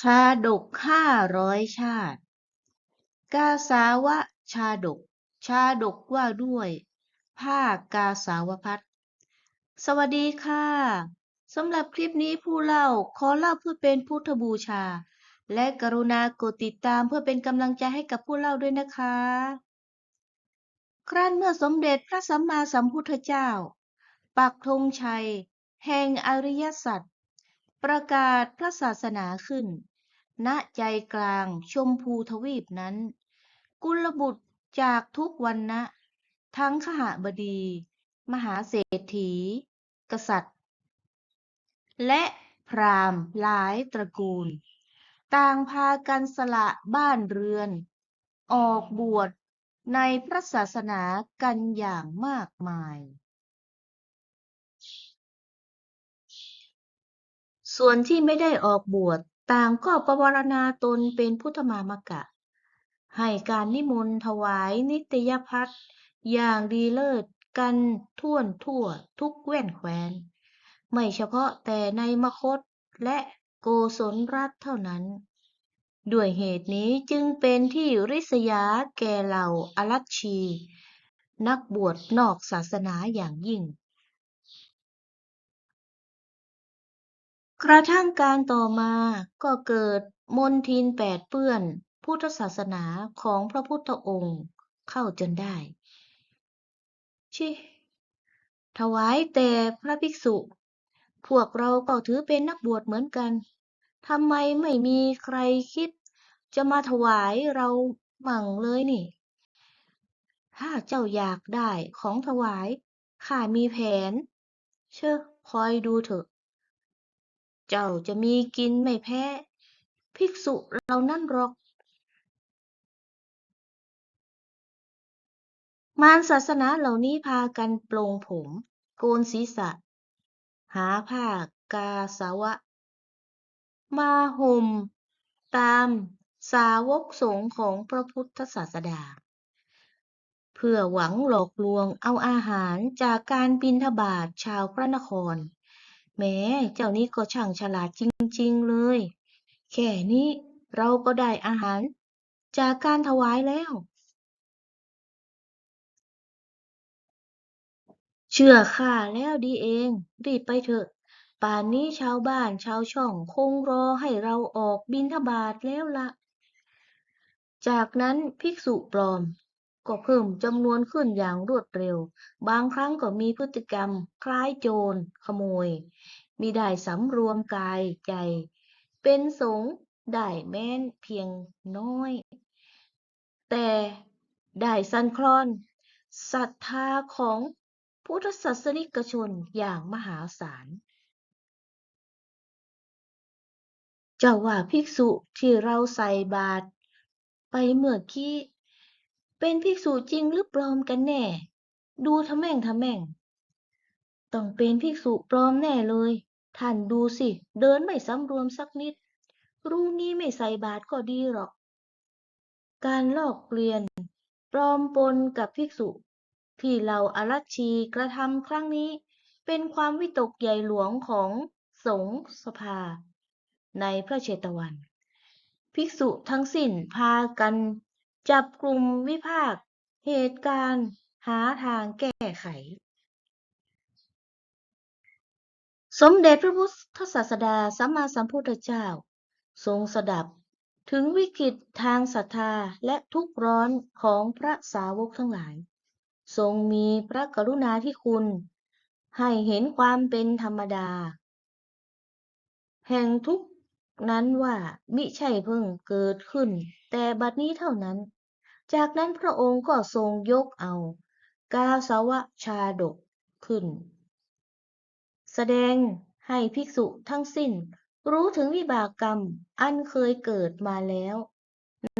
ชาดกห้าร้อยชาติ กาสาวะชาดก ชาดกว่าด้วยภาคกาสาวพัฒน์สวัสดีค่ะสำหรับคลิปนี้ผู้เล่าขอเล่าเพื่อเป็นพุทธบูชา และกรุณากดติดตามเพื่อเป็นกำลังใจให้กับผู้เล่าด้วยนะคะ ครั้นเมื่อสมเด็จพระสัมมาสัมพุทธเจ้า ปักธงชัย แห่งอริยสัจประกาศพระศาสนาขึ้น ณใจกลางชมพูทวีปนั้น กุลบุตรจากทุกวันนะทั้งขหบดี มหาเศรษฐี กษัตริย์ และพราหมณ์หลายตระกูล ต่างพากันสละบ้านเรือน ออกบวชในพระศาสนากันอย่างมากมาย ส่วนที่ไม่ได้ออกบวช ต่างก็ประวรณาตนเป็นพุทธมามกะ ให้การนิมนต์ถวายนิตยพัฒอย่างดีเลิศกันท่วนทั่วทุกแว่นแคว้น ไม่เฉพาะแต่ในมคตและโกศลรัฐเท่านั้น ด้วยเหตุนี้จึงเป็นที่ริษยาแก่เหล่าอรัชชี นักบวชนอกศาสนาอย่างยิ่ง กระทั่งการต่อมาก็เกิดมนทินแปดเปื้อน พุทธศาสนาของพระพุทธองค์เข้าจนได้ ชิ ถวายแต่พระภิกษุ พวกเราก็ถือเป็นนักบวชเหมือนกันทำไมไม่มีใครคิด จะมาถวายเรามั่งเลยนี่ ถ้าเจ้าอยากได้ของถวายข้ามีแผน เชอคอยดูเถอะ เจ้าจะมีกินไม่แพ้ ภิกษุเหล่านั้นหรอก มารศาสนาเหล่านี้พากันโปลงผม โกนศีรษะ หาผ้ากาสาวะ มาห่มตามสาวกสงฆ์ของพระพุทธศาสดา เพื่อหวังหลอกลวงเอาอาหารจากการบิณฑบาตชาวพระนคร แม้เจ้านี้ก็ช่างฉลาดจริง ๆ เลย แค่นี้เราก็ได้อาหารจากการถวายแล้ว เชื่อข้าแล้วดีเอง รีบไปเถอะ ป่านนี้ชาวบ้านชาวช่องคงรอให้เราออกบิณฑบาตแล้วละ จากนั้นภิกษุปลอม ก็เพิ่มจำนวนขึ้นอย่างรวดเร็ว บางครั้งก็มีพฤติกรรม คล้ายโจร ขโมยมิได้สำรวมกายใจ เป็นสงได้แม้นเพียงน้อย แต่ได้สันคลอนศรัทธาของพุทธศาสนิกชนอย่างมหาศาล เจ้าว่าภิกษุที่เราใส่บาตรไปเมื่อกี้ เป็นภิกษุจริงหรือปลอมกันแน่ ดูทะแม่งทะแม่ง ต้องเป็นภิกษุปลอมแน่เลย ท่านดูสิ เดินไม่สำรวมสักนิด รู้งี้ไม่ใส่บาตรก็ดีหรอก การลอกเลียน ปลอมปนกับภิกษุ ที่เหล่ารัชชีกระทำครั้งนี้ เป็นความวิตกใหญ่หลวงของสงฆ์สภา ในพระเชตวัน ภิกษุทั้งสิ้นพากัน จับกลุ่มวิพากษ์เหตุการณ์หาทางแก้ไข สมเด็จพระพุทธศาสดาสัมมาสัมพุทธเจ้า ทรงสดับถึงวิกฤตทางศรัทธาและทุกข์ร้อนของพระสาวกทั้งหลาย ทรงมีพระกรุณาธิคุณ ให้เห็นความเป็นธรรมดา แห่งทุกข์นั้นว่ามิใช่เพิ่งเกิดขึ้น แต่บัดนี้เท่านั้น จากนั้นพระองค์ก็ทรงยกเอา กาสาวะชาดกขึ้น แสดงให้ภิกษุทั้งสิ้น รู้ถึงวิบากกรรมอันเคยเกิดมาแล้ว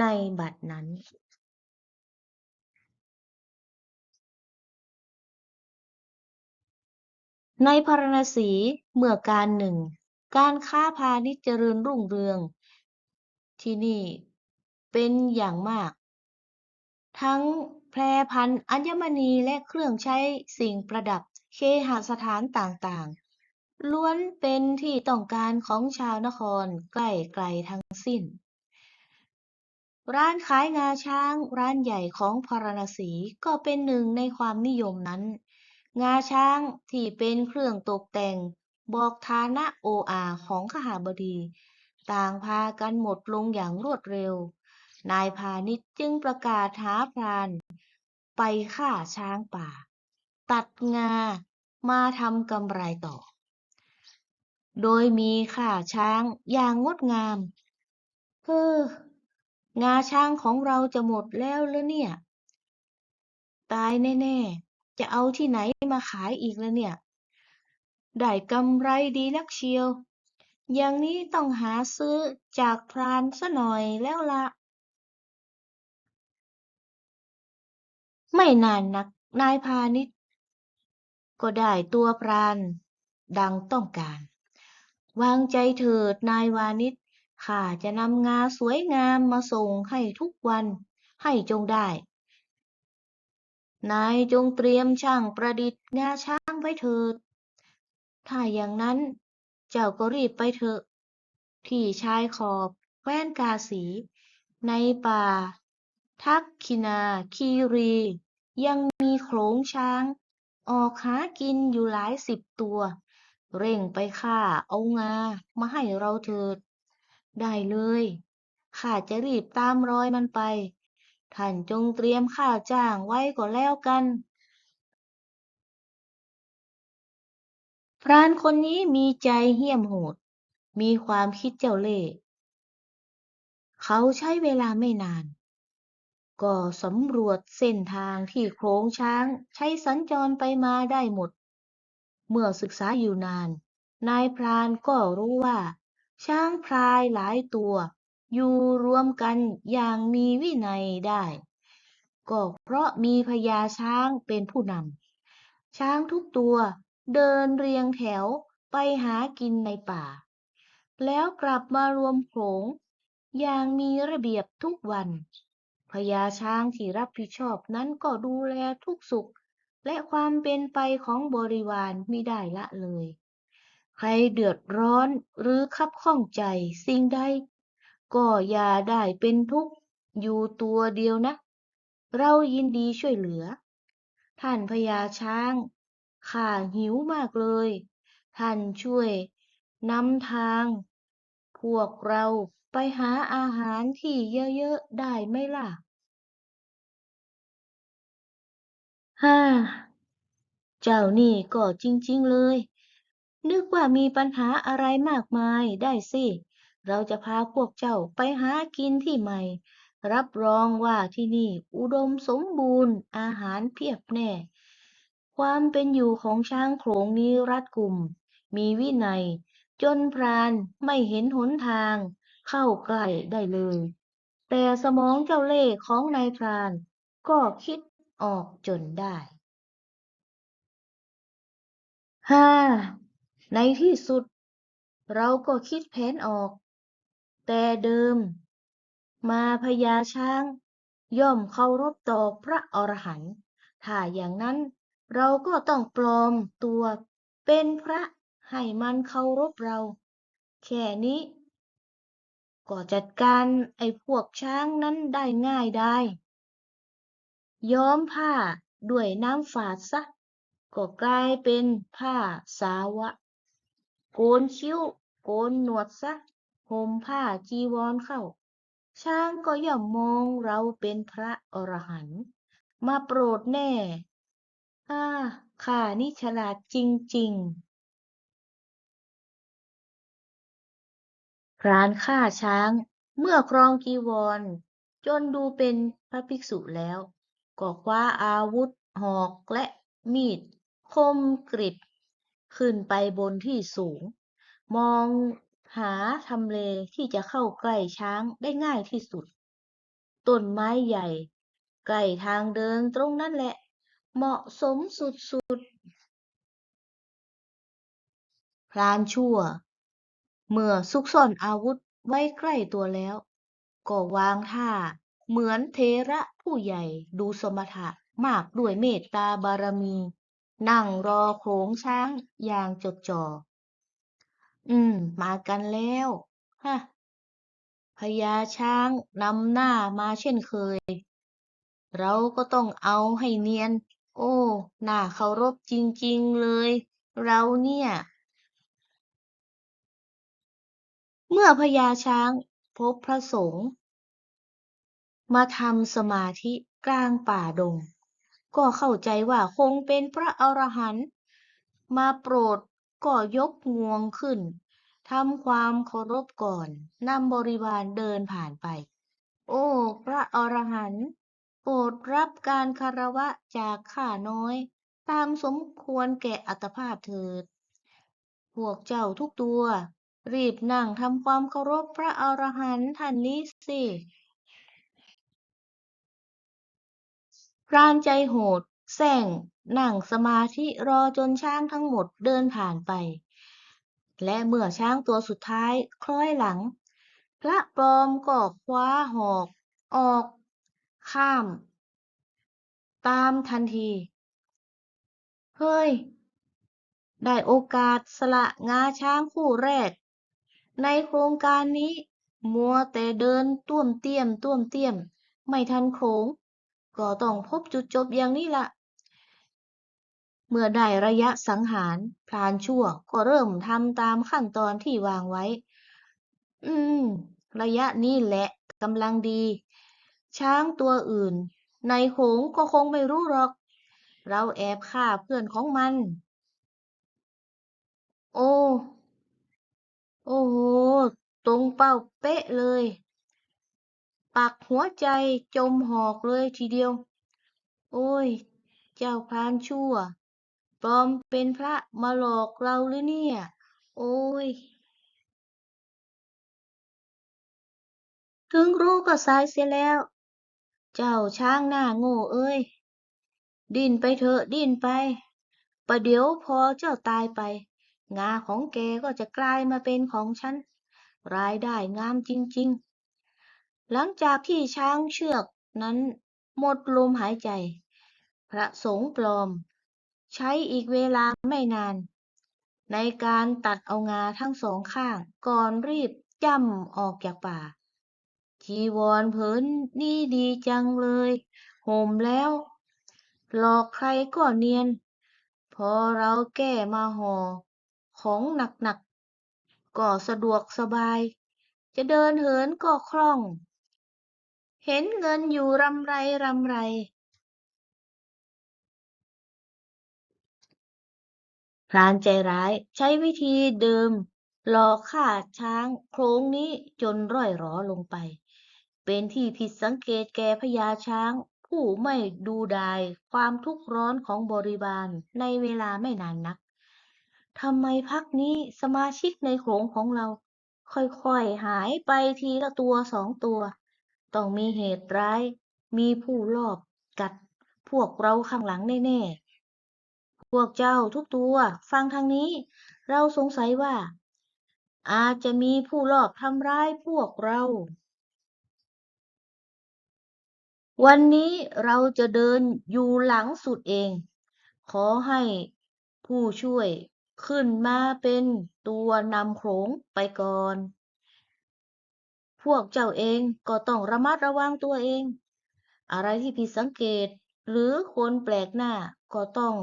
ในบัดนั้นในพาราณสีเมื่อการหนึ่ง การค้าพาณิชย์เจริญรุ่งเรือง ที่นี่ เป็นอย่างมาก ทั้งแพรพันอัญมณีและเครื่องใช้สิ่งประดับเคหสถานต่างๆ ล้วนเป็นที่ต้องการของชาวนครใกล้ไกลทั้งสิ้น ร้านขายงาช้างร้านใหญ่ของพาราณสีก็เป็นหนึ่งในความนิยมนั้น งาช้างที่เป็นเครื่องตกแต่งบอกฐานะโออาของขหาบดี ต่างพากันหมดลงอย่างรวดเร็ว นายพาณิชย์จึงประกาศหาพราน ไปฆ่าช้างป่า ตัดงามาทำกำไรต่อ โดยมีข่าช้างอย่างงดงามเฮ้องาช้างของเราจะหมดแล้วเหรอเนี่ย ตายแน่ๆ จะเอาที่ไหนมาขายอีกล่ะเนี่ย ได้กำไรดีนักเชียว อย่างนี้ต้องหาซื้อจากพรานซะหน่อยแล้วละ ไม่นานนักนายพาณิชย์ก็ได้ตัวพรานดังต้องการ วางใจเถิดนายวานิชข้าจะนำงาสวยงามมาส่งให้ทุกวันให้จงได้ นายจงเตรียมช่างประดิษฐ์งาช้างไว้เถิด ถ้าอย่างนั้นเจ้าก็รีบไปเถอะ ที่ชายขอบแว้นกาสี ในป่า ทักคินาคีรี ยังมีโขลงช้าง ออกหากินอยู่หลายสิบตัว เร่งไปฆ่าเอางามาให้เราเถิด ได้เลย ข้าจะรีบตามรอยมันไป ท่านจงเตรียมค่าจ้างไว้ก็แล้วกัน พรานคนนี้มีใจเหี้ยมโหด มีความคิดเจ้าเล่ห์เขาใช้เวลาไม่นาน ก็สำรวจเส้นทางที่โขลงช้างใช้สัญจรไปมาได้หมด เมื่อศึกษาอยู่นาน นายพรานก็รู้ว่า ช้างพลายหลายตัว อยู่รวมกันอย่างมีวินัยได้ ก็เพราะมีพญาช้างเป็นผู้นำช้างทุกตัวเดินเรียงแถวไปหากินในป่า แล้วกลับมารวมโขงอย่างมีระเบียบทุกวัน พญาช้างที่รับผิดชอบนั้นก็ดูแลทุกสุข และความเป็นไปของบริวารมิได้ละเลย ใครเดือดร้อนหรือคับข้องใจสิ่งใด ก็อย่าได้เป็นทุกข์อยู่ตัวเดียวนะ เรายินดีช่วยเหลือ ท่านพญาช้างข้าหิวมากเลย ท่านช่วยนำทาง พวกเราไปหาอาหารที่เยอะๆได้ไหมล่ะฮ่าเจ้านี่ก็จริงๆเลย นึกว่ามีปัญหาอะไรมากมายได้สิ เราจะพาพวกเจ้าไปหากินที่ใหม่ รับรองว่าที่นี่อุดมสมบูรณ์อาหารเพียบแน่ ความเป็นอยู่ของช้างโขลงนี้รัดกุม มีวินัย จนพรานไม่เห็นหนทาง เข้าใกล้ได้เลย แต่สมองเจ้าเล่ห์ของนายพราน ก็คิดออกจนได้ฮ่าในที่สุด เราก็คิดแผนออก แต่เดิม มาพญาช้าง ย่อมเคารพต่อพระอรหันต์ถ้าอย่างนั้นเราก็ต้องปลอมตัวเป็นพระ ให้มันเคารพเรา แค่นี้ ก็จัดการไอ้พวกช้างนั้นได้ง่ายได้ ย้อมผ้าด้วยน้ำฝาดซะ ก็กลายเป็นผ้าสาวะ โกนคิ้ว โกนหนวดซะห่มผ้าจีวรเข้า ช้างก็ย่อมมองเราเป็นพระอรหันต์มาโปรดแน่ อ่าข้านี่ฉลาดจริง ๆ พรานฆ่าช้าง เมื่อครองจีวร จนดูเป็นพระภิกษุแล้ว ก็คว้าอาวุธ หอกและมีด คมกริบ ขึ้นไปบนที่สูง มองหาทำเลที่จะเข้าใกล้ช้างได้ง่ายที่สุด ต้นไม้ใหญ่ ใกล้ทางเดินตรงนั้นแหละ เหมาะสมสุดๆพรานชั่ว เมื่อซุกซ่อนอาวุธไว้ใกล้ตัวแล้ว ก็วางท่า เหมือนเถระผู้ใหญ่ดูสมถะมากด้วยเมตตาบารมี นั่งรอโขงช้างอย่างจดจ่อ อืม มากันแล้ว ฮะพญาช้างนำหน้ามาเช่นเคย เราก็ต้องเอาให้เนียน โอ้ หน่าเคารพจริง ๆ เลย เราเนี่ย เมื่อพญาช้างพบพระสงฆ์มาทำสมาธิกลางป่าดง ก็เข้าใจว่าคงเป็นพระอรหันต์มาโปรดก็ยกงวงขึ้นทำความเคารพก่อนนำบริวารเดินผ่านไป โอ้ พระอรหันต์โปรดรับการคารวะจากข้าน้อย ตามสมควรแก่อัตภาพเถิด พวกเจ้าทุกตัว รีบนั่งทำความเคารพพระอรหันต์ท่านนี้สิพรานใจโหดแส่งนั่งสมาธิรอจนช้างทั้งหมดเดินผ่านไป และเมื่อช้างตัวสุดท้ายคล้อยหลัง พระปลอมก็คว้าหอก ออก ข้าม ตามทันที เฮ้ย ได้โอกาสสละงาช้างคู่แรก ในโครงการนี้ มัวแต่เดินต้วมเตี้ยมต้วมเตี้ยม ไม่ทันโขง ก็ต้องพบจุดจบอย่างนี้ละ เมื่อได้ระยะสังหารพรานชั่วก็เริ่มทำตามขั้นตอนที่วางไว้ อืม ระยะนี้แหละกำลังดี ช้างตัวอื่น ในโขงก็คงไม่รู้หรอก เราแอบฆ่าเพื่อนของมัน โอ้ โอ้โห ตรงเป้าเป๊ะเลย ปักหัวใจจมหอกเลยทีเดียว โอ้ย เจ้าพรานชั่ว ปลอมเป็นพระมาหลอกเราหรือเนี่ย โอ้ย ถึงรู้ก็สายเสียแล้ว เจ้าช้างหน้าโง่เอ้ย ดิ้นไปเถอะดิ้นไป ประเดี๋ยวพอเจ้าตายไป งาของแกก็จะกลายมาเป็นของฉัน รายได้งามจริง ๆ หลังจากที่ช้างเชือกนั้นหมดลมหายใจ พระสงฆ์ปลอม ใช้อีกเวลาไม่นาน ในการตัดเอางาทั้งสองข้างก่อนรีบจำออกจากป่า จีวรเผินนี่ดีจังเลยห่มแล้ว หลอกใครก็เนียน พอเราแก้มาห่อ ของหนักๆก็สะดวกสบาย จะเดินเหินก็คล่อง เห็นเงินอยู่รำไรรำไร พรานใจร้ายใช้วิธีเดิมหลอกฆ่าช้างโครงนี้จนร่อยหรอลงไป เป็นที่ผิดสังเกตแก่พญาช้างผู้ไม่ดูดายความทุกข์ร้อนของบริวารในเวลาไม่นานนัก ทำไมพักนี้สมาชิกในโขลงของเรา ค่อยๆหายไปทีละตัวสองตัว ต้องมีเหตุร้าย มีผู้ลอบกัด พวกเราข้างหลังแน่ๆ พวกเจ้าทุกตัว ฟังทางนี้ เราสงสัยว่า อาจจะมีผู้ลอบทำร้ายพวกเรา วันนี้เราจะเดินอยู่หลังสุดเอง ขอให้ผู้ช่วย ขึ้นมาเป็นตัวนำโขงไปก่อน พวกเจ้าเองก็ต้องระมัดระวังตัวเอง อะไรที่ผิดสังเกตหรือคนแปลกหน้าก็ต้อง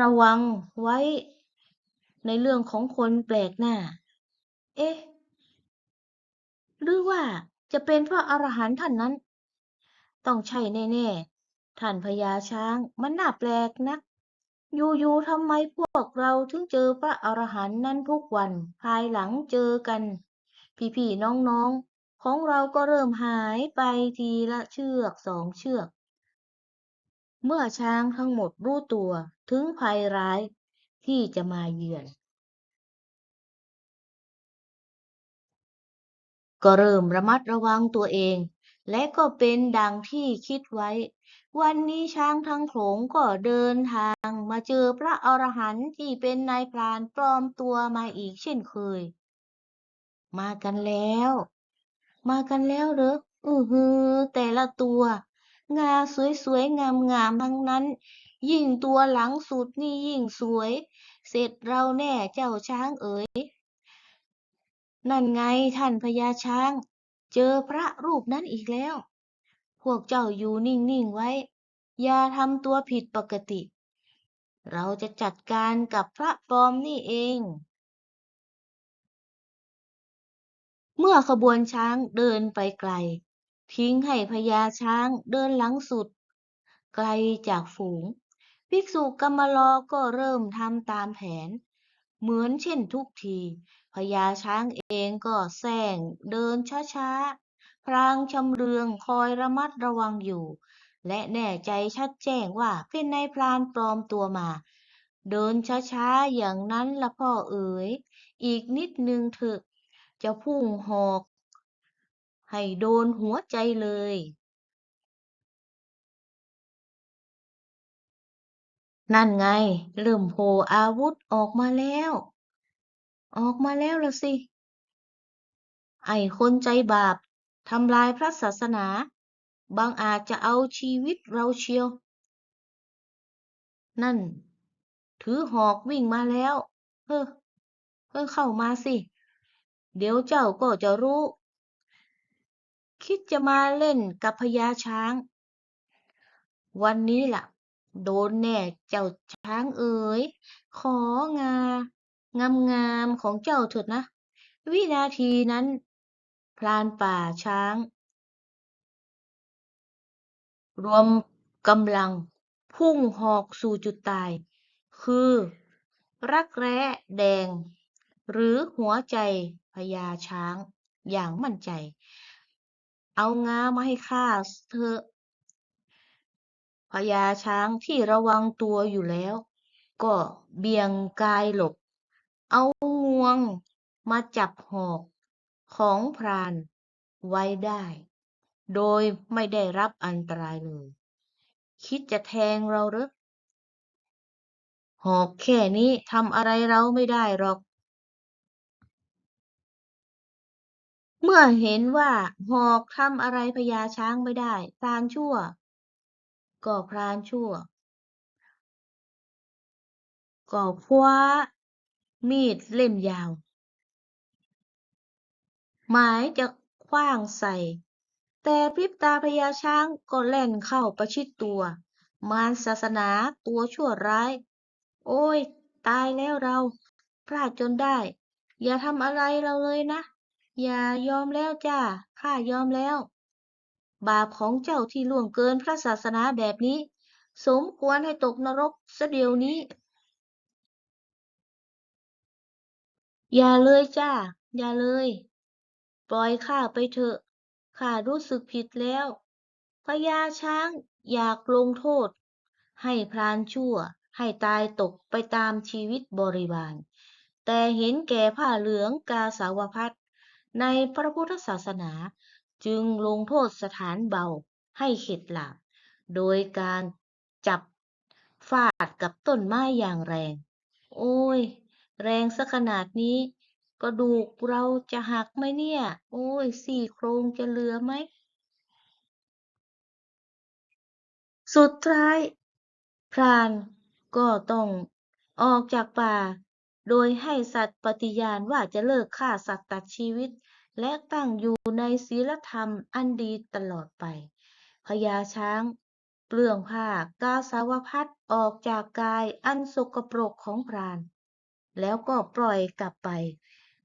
ระวังไว้ ในเรื่องของคนแปลกหน้า เอ๊ะ หรือว่าจะเป็นพระอรหันต์ท่านนั้น ต้องใช่แน่ ๆ ท่านพญาช้างมันน่าแปลกนัก อยู่ๆทำไมพวกเราถึงเจอพระอรหันต์นั้นทุกวัน ภายหลังเจอกัน พี่ๆน้องๆ ของเราก็เริ่มหายไปทีละเชือกสองเชือก เมื่อช้างทั้งหมดรู้ตัวถึงภัยร้ายที่จะมาเยือน ก็เริ่มระมัดระวังตัวเอง และก็เป็นดังที่คิดไว้ วันนี้ช้างทั้งโขลงก็เดินทางมาเจอพระอรหันต์ที่เป็นนายพรานปลอมตัวมาอีกเช่นเคย มากันแล้ว มากันแล้วเหรออือฮือ แต่ละตัว งาสวยๆ งามๆ ทั้งนั้น ยิ่งตัวหลังสุดนี่ยิ่งสวย เสร็จเราแน่เจ้าช้างเอ๋ย นั่นไงท่านพญาช้าง เจอพระรูปนั้นอีกแล้ว พวกเจ้าอยู่นิ่งๆไว้ อย่าทำตัวผิดปกติ เราจะจัดการกับพระปลอมนี่เอง เมื่อขบวนช้างเดินไปไกล ทิ้งให้พญาช้างเดินหลังสุด ไกลจากฝูง ภิกษุกำมลอก็เริ่มทำตามแผน เหมือนเช่นทุกทีพญาช้างเองก็แซงเดินช้าๆ พรางชำเรืองคอยระมัดระวังอยู่ และแน่ใจชัดแจ้งว่าเป็นนายพรานปลอมตัวมา เดินช้าๆอย่างนั้นละพ่อเอ๋ย อีกนิดนึงเถอะ จะพุ่งหอก ให้โดนหัวใจเลยนั่นไง เริ่มโผล่อาวุธออกมาแล้ว ออกมาแล้วละสิ ไอ้คนใจบาป ทำลายพระศาสนา บางอาจจะเอาชีวิตเราเชียว นั่น ถือหอกวิ่งมาแล้ว เฮ้อเฮ้อเข้ามาสิ เดี๋ยวเจ้าก็จะรู้ คิดจะมาเล่นกับพญาช้าง วันนี้ล่ะ โดนแน่เจ้าช้างเอ๋ย ของางามงามของเจ้าเถิดนะ วินาทีนั้น พรานป่าช้าง รวมกำลังพุ่งหอกสู่จุดตาย คือ รักแร้แดง หรือหัวใจพญาช้างอย่างมั่นใจ เอางามาให้ข้าเถอะพญาช้างที่ระวังตัวอยู่แล้ว ก็เบี่ยงกายหลบ เอางวงมาจับหอก ของพรานไว้ได้ โดยไม่ได้รับอันตรายเลย คิดจะแทงเราหรือหอกแค่นี้ทำอะไรเราไม่ได้หรอก เมื่อเห็นว่าหอกทำอะไรพญาช้างไม่ได้พรานชั่ว ก็พรานชั่ว ก็คว้ามีดเล่มยาว หมายจะขว้างใส่ แต่พริบตาพญาช้างก็แล่นเข้าประชิดตัว มารศาสนาตัวชั่วร้าย โอ้ย ตายแล้วเรา พลาดจนได้ อย่าทำอะไรเราเลยนะ อย่ายอมแล้วจ้าข้ายอมแล้ว บาปของเจ้าที่ล่วงเกินพระศาสนาแบบนี้ สมควรให้ตกนรกซะเดี๋ยวนี้อย่าเลยจ้า อย่าเลย ปล่อยข้าไปเถอะ ข้ารู้สึกผิดแล้ว พญาช้างอยากลงโทษ ให้พรานชั่ว ให้ตายตกไปตามชีวิตบริวารแต่เห็นแก่ผ้าเหลืองกาสาวพัดในพระพุทธศาสนาจึงลงโทษสถานเบาให้เข็ดหลาบ โดยการจับฟาดกับต้นไม้อย่างแรง โอ้ย แรงซะขนาดนี้ กระดูกเราจะหักไหมเนี่ย โอ้ยซี่โครงจะเหลือไหม สุดท้าย พรานก็ต้องออกจากป่า โดยให้สัตว์ปฏิญาณว่าจะเลิกฆ่าสัตว์ตัดชีวิต และตั้งอยู่ในศีลธรรมอันดีตลอดไปพญาช้างเปลืองผ้ากาสาวพัดออกจากกายอันสกปรกของพราน แล้วก็ปล่อยกลับไป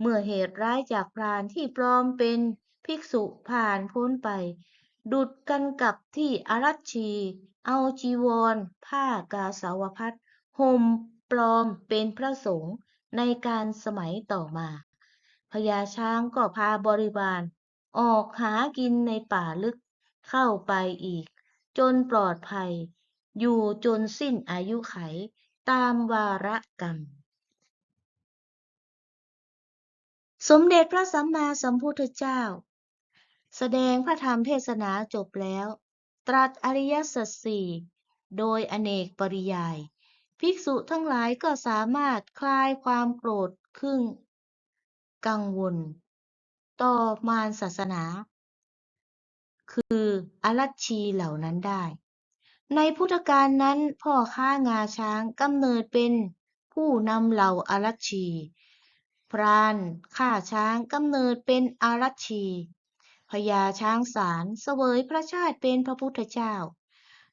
เมื่อเหตุร้ายจากพรานที่ปลอมเป็นภิกษุผ่านพ้นไป ดุดกันกับที่อารัชชี เอาจีวร ผ้ากาสาวพัดห่มปลอมเป็นพระสงฆ์ในการสมัยต่อมาพญาช้างก็พาบริวารออกหากินในป่าลึกเข้าไปอีก จนปลอดภัย อยู่จนสิ้นอายุไข ตามวาระกรรม สมเด็จพระสัมมาสัมพุทธเจ้า แสดงพระธรรมเทศนาจบแล้ว ตรัสอริยสัจสี่โดยอเนกปริยาย ภิกษุทั้งหลายก็สามารถคลายความโกรธครึ่งกังวล ต่อมารศาสนา คืออรัชชีเหล่านั้นได้ ในพุทธกาลนั้นพ่อค้างาช้างกำเนิดเป็นผู้นำเหล่าอารัชชี พรานฆ่าช้างกำเนิดเป็นอารัชชีพญาช้างสารเสวยพระชาติเป็นพระพุทธเจ้า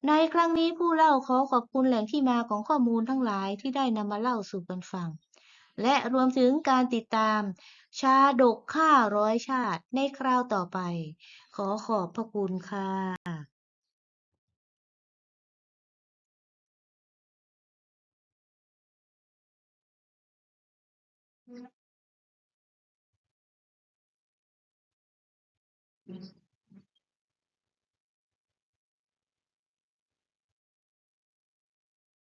ในครั้งนี้ผู้เล่าขอขอบคุณแหล่งที่มาของข้อมูลทั้งหลายที่ได้นำมาเล่าสู่กันฟัง และรวมถึงการติดตาม ชาดกข้าร้อยชาติในคราวต่อไป ขอขอบพระคุณค่ะ Mm-hmm.